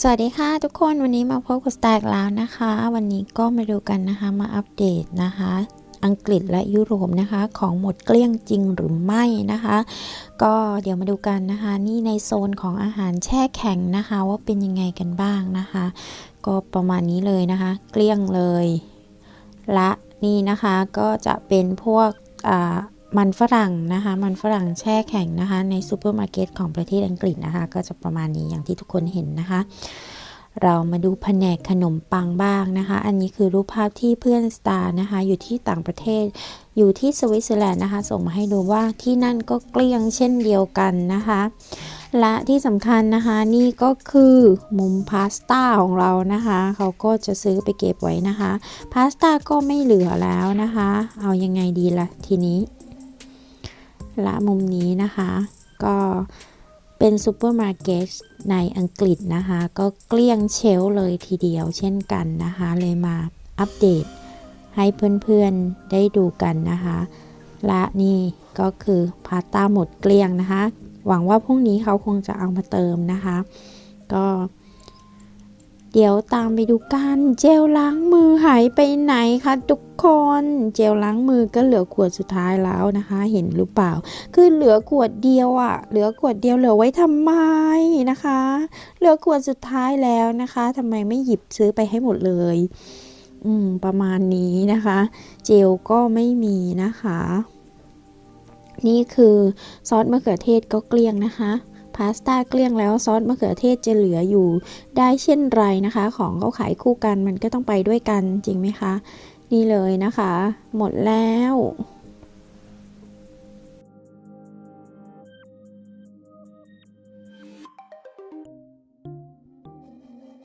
สวัสดีค่ะทุกคนวันนี้มาพบกับสแต็กแล้วนะคะ วันนี้ก็มาดูกันนะคะมาอัปเดตนะคะ อังกฤษและยุโรปนะคะ ของหมดเกลี้ยงจริงหรือไม่นะคะ ก็เดี๋ยวมาดูกันนะคะ นี่ในโซนของอาหารแช่แข็งนะคะ ว่าเป็นยังไงกันบ้างนะคะ ก็ประมาณนี้เลยนะคะ เกลี้ยงเลย และนี่นะคะก็จะเป็นพวกอ่า มันฝรั่งนะคะ มันฝรั่งแช่แข็งนะคะ ในซูเปอร์มาร์เก็ตของประเทศอังกฤษนะคะ ก็จะประมาณนี้อย่างที่ทุกคนเห็นนะคะ เรามาดูแผนกขนมปังบ้างนะคะ อันนี้คือรูปภาพที่เพื่อนสตาร์นะคะ อยู่ที่ต่างประเทศ อยู่ที่สวิตเซอร์แลนด์นะคะ ส่งมาให้ดูว่าที่นั่นก็เกลี้ยงเช่นเดียวกันนะคะ และที่สำคัญนะคะนี่ก็คือมุมพาสต้าของเรานะคะ เขาก็จะซื้อไปเก็บไว้นะคะ พาสต้าก็ไม่เหลือแล้วนะคะ เอายังไงดีล่ะทีนี้ ละมุมนี้นะคะ ก็เป็นซูเปอร์มาร์เก็ตในอังกฤษนะคะ ก็เกลี้ยงเชลเลยทีเดียวเช่นกันนะคะ เลยมาอัปเดตให้เพื่อนๆได้ดูกันนะคะ และนี่ก็คือพาสต้าหมดเกลี้ยงนะคะ หวังว่าพรุ่งนี้เขาคงจะเอามาเติมนะคะ ก็ เดี๋ยวตามไปดูกันเจลล้างมือหายไปไหนคะทุกคนเจลล้างมือก็เหลือขวดสุดท้ายแล้วนะคะ เห็นหรือเปล่า คือเหลือขวดเดียวอะเหลือขวดเดียวเหลือไว้ทำไมนะคะ เหลือขวดสุดท้ายแล้วนะคะทำไมไม่หยิบซื้อไปให้หมดเลย อืม ประมาณนี้นะคะ เจลก็ไม่มีนะคะ นี่คือซอสมะเขือเทศก็เกลี้ยงนะคะ พาสต้าเกลี้ยงแล้วซอสมะเขือเทศจะเหลืออยู่ ได้เช่นไรนะคะ ของเขาขายคู่กันมันก็ต้องไปด้วยกันจริงไหมคะ นี่เลยนะคะ หมดแล้ว